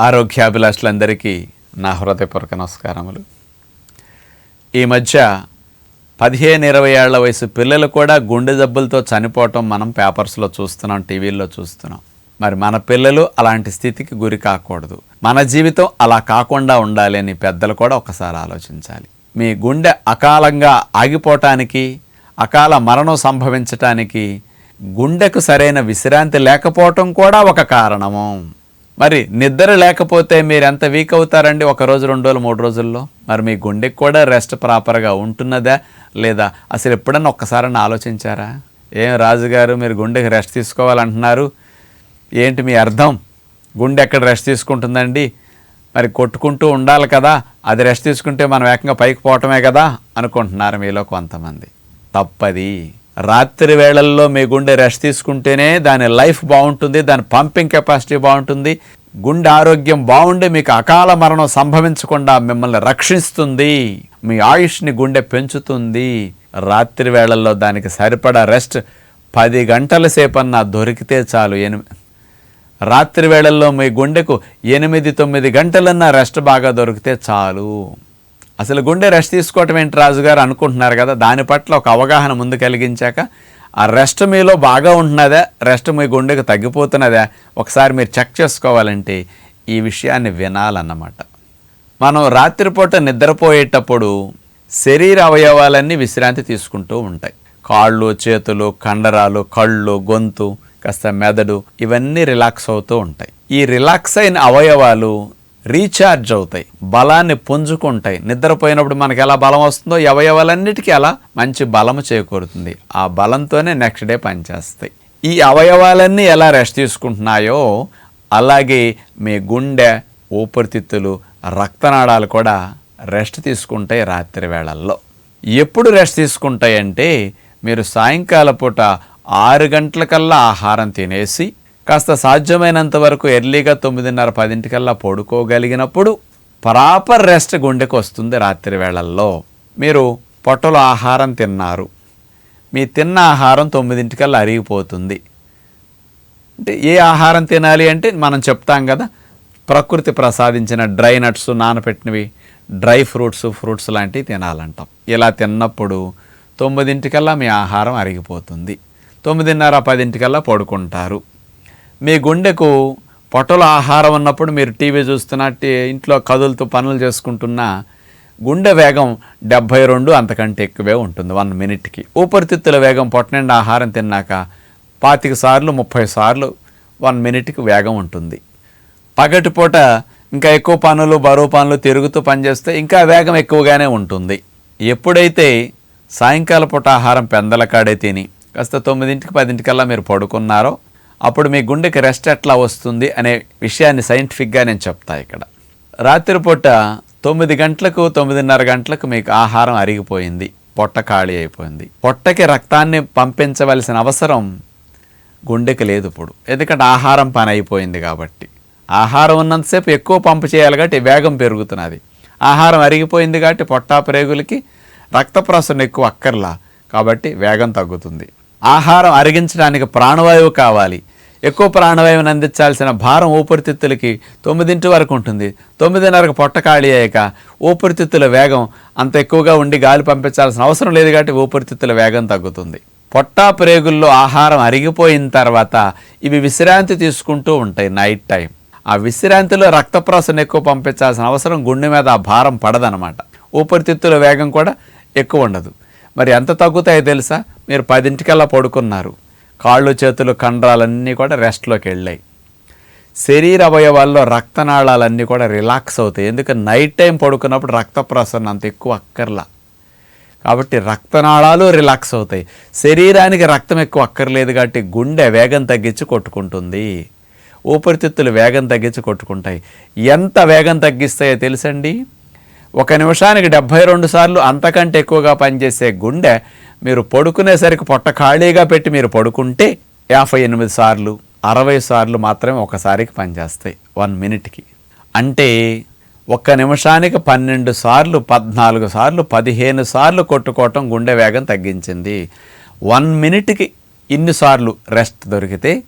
ఆరోగ్యాభిలాషులందరికీ నా హృదయపూర్వక నమస్కారములు. ఈ మధ్య పదిహేను ఇరవై ఏళ్ళ వయసు పిల్లలు కూడా గుండె జబ్బులతో చనిపోవటం మనం పేపర్స్లో చూస్తున్నాం టీవీల్లో చూస్తున్నాం. మరి మన పిల్లలు అలాంటి స్థితికి గురి కాకూడదు. మన జీవితం అలా కాకుండా ఉండాలి అని పెద్దలు కూడా ఒకసారి ఆలోచించాలి. మీ గుండె అకాలంగా ఆగిపోవటానికి అకాల మరణం సంభవించటానికి గుండెకు సరైన విశ్రాంతి లేకపోవటం కూడా ఒక కారణము. మరి నిద్ర లేకపోతే మీరు ఎంత వీక్ అవుతారండి? ఒక రోజు రెండు రోజులు మూడు రోజుల్లో? మరి మీ గుండెకి కూడా రెస్ట్ ప్రాపర్గా ఉంటున్నదా? లేదా అసలు ఎప్పుడన్నా ఒక్కసారని ఆలోచించారా? ఏం రాజుగారు మీరు గుండెకి రెస్ట్ తీసుకోవాలంటున్నారు? ఏంటి మీ అర్థం? గుండె ఎక్కడ రెస్ట్ తీసుకుంటుందండి? మరి కొట్టుకుంటూ ఉండాలి కదా అది రెస్ట్ తీసుకుంటే మనం ఏకంగా పైకి పోవటమే కదా అనుకుంటున్నారు మీలో కొంతమంది. తప్పది. రాత్రి వేళల్లో మీ గుండె రెస్ట్ తీసుకుంటేనే దాని లైఫ్ బాగుంటుంది దాని పంపింగ్ కెపాసిటీ బాగుంటుంది గుండె ఆరోగ్యం బాగుండి మీకు అకాల మరణం సంభవించకుండా మిమ్మల్ని రక్షిస్తుంది మీ ఆయుష్ని గుండె పెంచుతుంది. రాత్రి వేళల్లో దానికి సరిపడా రెస్ట్ పది గంటల సేపన్నా దొరికితే చాలు. ఎనిమిది రాత్రి వేళల్లో మీ గుండెకు ఎనిమిది తొమ్మిది గంటలన్నా రెస్ట్ బాగా దొరికితే చాలు. అసలు గుండె రెస్ట్ తీసుకోవటం ఏంటి రాజుగారు అనుకుంటున్నారు కదా? దాని పట్ల ఒక అవగాహన ముందు కలిగించాక ఆ రెస్ట్ మీలో బాగా ఉంటున్నదా? రెస్ట్ మీ గుండెకు తగ్గిపోతున్నదా? ఒకసారి మీరు చెక్ చేసుకోవాలంటే ఈ విషయాన్ని వినాలన్నమాట. మనం రాత్రిపూట నిద్రపోయేటప్పుడు శరీర అవయవాలన్నీ విశ్రాంతి తీసుకుంటూ ఉంటాయి. కాళ్ళు చేతులు కండరాలు కళ్ళు గొంతు కాస్త మెదడు ఇవన్నీ రిలాక్స్ అవుతూ ఉంటాయి. ఈ రిలాక్స్ అయిన అవయవాలు రీఛార్జ్ అవుతాయి బలాన్ని పుంజుకుంటాయి. నిద్రపోయినప్పుడు మనకు ఎలా బలం వస్తుందో అవయవాలన్నిటికీ అలా మంచి బలము చేకూరుతుంది. ఆ బలంతోనే నెక్స్ట్ డే పనిచేస్తాయి ఈ అవయవాలన్నీ ఎలా రెస్ట్ తీసుకుంటున్నాయో అలాగే మీ గుండె ఊపిరితిత్తులు రక్తనాళాలు కూడా రెస్ట్ తీసుకుంటాయి రాత్రి వేళల్లో. ఎప్పుడు రెస్ట్ తీసుకుంటాయంటే మీరు సాయంకాల పూట ఆరు గంటలకల్లా ఆహారం తినేసి కాస్త సాధ్యమైనంత వరకు ఎర్లీగా తొమ్మిదిన్నర పదింటికల్లా పడుకోగలిగినప్పుడు ప్రాపర్ రెస్ట్ గుండెకు వస్తుంది రాత్రి వేళల్లో. మీరు పొట్టలో ఆహారం తిన్నారు. మీ తిన్న ఆహారం తొమ్మిదింటికల్లా అరిగిపోతుంది. అంటే ఏ ఆహారం తినాలి అంటే మనం చెప్తాం కదా ప్రకృతి ప్రసాదించిన డ్రై నట్స్ నానపెట్టినవి డ్రై ఫ్రూట్స్ ఫ్రూట్స్ లాంటివి తినాలంటాం. ఇలా తిన్నప్పుడు తొమ్మిదింటికల్లా మీ ఆహారం అరిగిపోతుంది. తొమ్మిదిన్నర పదింటికల్లా పడుకుంటారు. మీ గుండెకు పొటల ఆహారం ఉన్నప్పుడు మీరు టీవీ చూస్తున్నట్టు ఇంట్లో కదులుతూ పనులు చేసుకుంటున్నా గుండె వేగం డెబ్భై రెండు అంతకంటే ఎక్కువే ఉంటుంది వన్ మినిట్కి. ఊపిరితిత్తుల వేగం పొట్టనండి ఆహారం తిన్నాక పాతిక సార్లు ముప్పై సార్లు వన్ మినిట్కి వేగం ఉంటుంది. పగటిపూట ఇంకా ఎక్కువ పనులు బరువు పనులు తిరుగుతూ పనిచేస్తే ఇంకా వేగం ఎక్కువగానే ఉంటుంది. ఎప్పుడైతే సాయంకాల పూట ఆహారం పెందల కాడే తిని కాస్త తొమ్మిదింటికి పదింటికల్లా మీరు పడుకున్నారో అప్పుడు మీ గుండెకి రెస్ట్ ఎట్లా వస్తుంది అనే విషయాన్ని సైంటిఫిక్గా నేను చెప్తా ఇక్కడ. రాత్రిపూట తొమ్మిది గంటలకు తొమ్మిదిన్నర గంటలకు మీకు ఆహారం అరిగిపోయింది. పొట్ట ఖాళీ అయిపోయింది. పొట్టకి రక్తాన్ని పంపించవలసిన అవసరం గుండెకి లేదు ఇప్పుడు. ఎందుకంటే ఆహారం పని అయిపోయింది కాబట్టి. ఆహారం ఉన్నంతసేపు ఎక్కువ పంపు చేయాలి కాబట్టి వేగం పెరుగుతున్నది. ఆహారం అరిగిపోయింది కాబట్టి పొట్టా ప్రేగులకి రక్త ప్రసరణ ఎక్కువ అక్కర్లా కాబట్టి వేగం తగ్గుతుంది. ఆహారం అరిగించడానికి ప్రాణవాయువు కావాలి. ఎక్కువ ప్రాణవాయువుని అందించాల్సిన భారం ఊపిరితిత్తులకి తొమ్మిదింటి వరకు ఉంటుంది. తొమ్మిదిన్నరకు పొట్ట ఖాళీ అయ్యాక ఊపిరితిత్తుల వేగం అంత ఎక్కువగా ఉండి గాలి పంపించాల్సిన అవసరం లేదు కాబట్టి ఊపిరితిత్తుల వేగం తగ్గుతుంది. పొట్ట ప్రేగుల్లో ఆహారం అరిగిపోయిన తర్వాత ఇవి విశ్రాంతి తీసుకుంటూ ఉంటాయి నైట్ టైం ఆ విశ్రాంతిలో రక్త ఎక్కువ పంపించాల్సిన అవసరం గుండె మీద ఆ భారం పడదనమాట ఊపిరితిత్తుల వేగం కూడా ఎక్కువ ఉండదు. మరి ఎంత తగ్గుతాయో తెలుసా? మీరు పదింటికల్లా పడుకున్నారు. కాళ్ళు చేతులు కండరాలన్నీ కూడా రెస్ట్లోకి వెళ్ళాయి. శరీర అవయవాల్లో రక్తనాళాలన్నీ కూడా రిలాక్స్ అవుతాయి. ఎందుకంటే నైట్ టైం పడుకున్నప్పుడు రక్త ప్రసరణ అంత ఎక్కువ అక్కర్లా. కాబట్టి రక్తనాళాలు రిలాక్స్ అవుతాయి. శరీరానికి రక్తం ఎక్కువ అక్కర్లేదు కాబట్టి గుండె వేగం తగ్గించి కొట్టుకుంటుంది. ఊపిరితిత్తులు వేగం తగ్గించి కొట్టుకుంటాయి. ఎంత వేగం తగ్గిస్తాయో తెలుసండి? ఒక నిమిషానికి డెబ్భై రెండు సార్లు అంతకంటే ఎక్కువగా పనిచేసే గుండె మీరు పడుకునేసరికి పొట్ట ఖాళీగా పెట్టి మీరు పడుకుంటే యాభై ఎనిమిది సార్లు అరవై సార్లు మాత్రమే ఒకసారికి పనిచేస్తాయి వన్ మినిట్కి. అంటే ఒక్క నిమిషానికి పన్నెండు సార్లు పద్నాలుగు సార్లు పదిహేను సార్లు కొట్టుకోవటం గుండె వేగం తగ్గించింది. వన్ మినిట్కి ఇన్నిసార్లు రెస్ట్ దొరికితే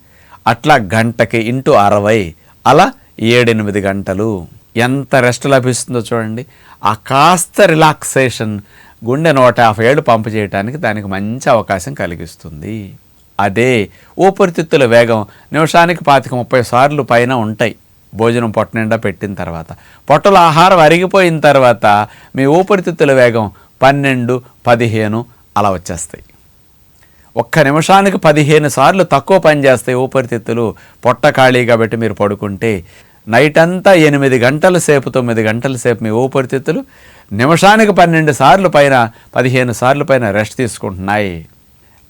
అట్లా గంటకి ఇంటూ అరవై అలా ఏడెనిమిది గంటలు. ఎంత రెస్ట్ లభిస్తుందో చూడండి. ఆ కాస్త రిలాక్సేషన్ గుండె నూట యాభై ఏళ్ళు పంపు చేయడానికి దానికి మంచి అవకాశం కలిగిస్తుంది. అదే ఊపిరితిత్తుల వేగం నిమిషానికి పాతిక ముప్పై సార్లు పైన ఉంటాయి. భోజనం పొట్ట నిండా పెట్టిన తర్వాత పొట్టలో ఆహారం అరిగిపోయిన తర్వాత మీ ఊపిరితిత్తుల వేగం పన్నెండు పదిహేను అలా వచ్చేస్తాయి. ఒక్క నిమిషానికి పదిహేను సార్లు తక్కువ పని చేస్తాయి ఊపిరితిత్తులు. పొట్ట ఖాళీగా పెట్టి మీరు పడుకుంటే నైట్ అంతా ఎనిమిది గంటల సేపు తొమ్మిది గంటల సేపు మీ ఊపిరితిత్తులు నిమిషానికి పన్నెండు సార్లు పైన పదిహేను సార్లు పైన రెస్ట్ తీసుకుంటున్నాయి.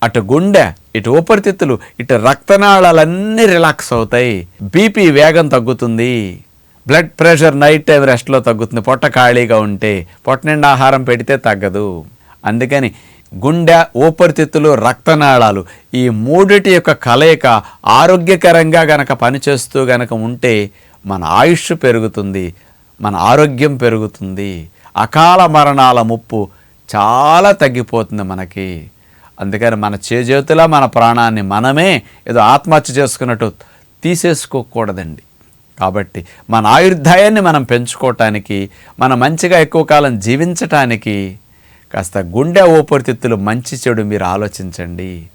అటు గుండె ఇటు ఊపిరితిత్తులు ఇటు రక్తనాళాలన్నీ రిలాక్స్ అవుతాయి. బీపీ వేగం తగ్గుతుంది. బ్లడ్ ప్రెషర్ నైట్ టైం రెస్ట్లో తగ్గుతుంది. పొట్ట ఖాళీగా ఉంటే పొట్ట నిండా ఆహారం పెడితే తగ్గదు. అందుకని గుండె ఊపిరితిత్తులు రక్తనాళాలు ఈ మూడిటి యొక్క కలయిక ఆరోగ్యకరంగా గనక పనిచేస్తూ గనక ఉంటే మన ఆయుష్ పెరుగుతుంది మన ఆరోగ్యం పెరుగుతుంది అకాల మరణాల ముప్పు చాలా తగ్గిపోతుంది మనకి. అందుకని మన చేజేతులా మన ప్రాణాన్ని మనమే ఏదో ఆత్మహత్య చేసుకున్నట్టు తీసేసుకోకూడదండి. కాబట్టి మన ఆయుర్దాయాన్ని మనం పెంచుకోవటానికి మనం మంచిగా ఎక్కువ కాలం జీవించటానికి కాస్త గుండె ఊపిరితిత్తులు మంచి చెడు మీరు ఆలోచించండి.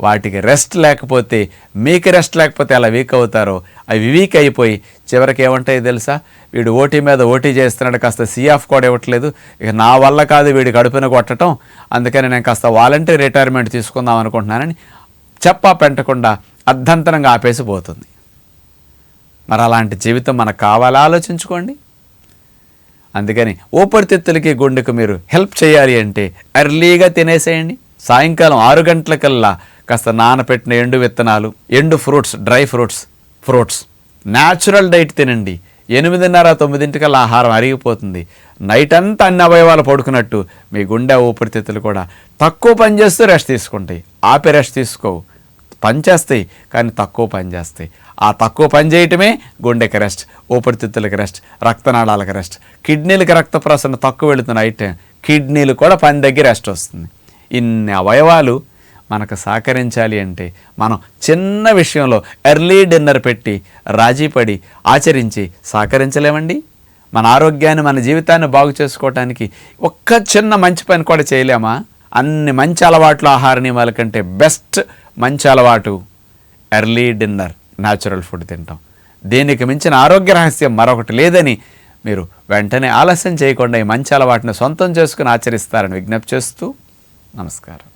వాటికి రెస్ట్ లేకపోతే మీకు రెస్ట్ లేకపోతే అలా వీక్ అవుతారో అవి వీక్ అయిపోయి చివరికి ఏమంటాయి తెలుసా? వీడు ఓటీ మీద ఓటీ చేస్తున్నాడు కాస్త సీఎఫ్ కూడా ఇవ్వట్లేదు. ఇక నా వల్ల కాదు వీడి కడుపున కొట్టడం అందుకని నేను కాస్త వాలంటీర్ రిటైర్మెంట్ తీసుకుందాం అనుకుంటున్నానని చెప్పా పెంటకుండా అర్ధంతరంగా ఆపేసి పోతుంది. మరి అలాంటి జీవితం మనకు కావాలా? ఆలోచించుకోండి. అందుకని ఊపిరితిత్తులకి గుండెకు మీరు హెల్ప్ చేయాలి అంటే ఎర్లీగా తినేసేయండి. సాయంకాలం ఆరు గంటలకల్లా కాస్త నానపెట్టిన ఎండు విత్తనాలు ఎండు fruits dry fruits fruits. Natural diet తినండి. ఎనిమిదిన్నర తొమ్మిదింటికల్లా ఆహారం అరిగిపోతుంది. నైట్ అంతా అన్ని అవయవాలు పడుకున్నట్టు మీ గుండె ఊపిరితిత్తులు కూడా. తక్కువ పని చేస్తూ రెస్ట్ తీసుకుంటాయి ఆపి రెస్ట్ తీసుకోవు. పని చేస్తాయి కానీ తక్కువ పని చేస్తాయి. ఆ తక్కువ పని చేయటమే గుండెకి రెస్ట్ ఊపిరితిత్తులకి రెస్ట్ రక్తనాళాలకు రెస్ట్. కిడ్నీలకి రక్త ప్రసరణ తక్కువ వెళుతున్న అయితే కిడ్నీలు కూడా పని దగ్గర రెస్ట్ వస్తుంది. ఇన్ని అవయవాలు మనకు సహకరించాలి అంటే మనం చిన్న విషయంలో ఎర్లీ డిన్నర్ పెట్టి రాజీపడి ఆచరించి సహకరించలేమండి? మన ఆరోగ్యాన్ని మన జీవితాన్ని బాగు చేసుకోవటానికి ఒక్క చిన్న మంచి పని కూడా చేయలేమా? అన్ని మంచి అలవాట్లు ఆహార నియమాల కంటే బెస్ట్ మంచి అలవాటు ఎర్లీ డిన్నర్ న్యాచురల్ ఫుడ్ తింటాం. దీనికి మించిన ఆరోగ్య రహస్యం మరొకటి లేదని మీరు వెంటనే ఆలస్యం చేయకుండా ఈ మంచి అలవాటుని సొంతం చేసుకుని ఆచరిస్తారని విజ్ఞప్తి చేస్తూ నమస్కారం.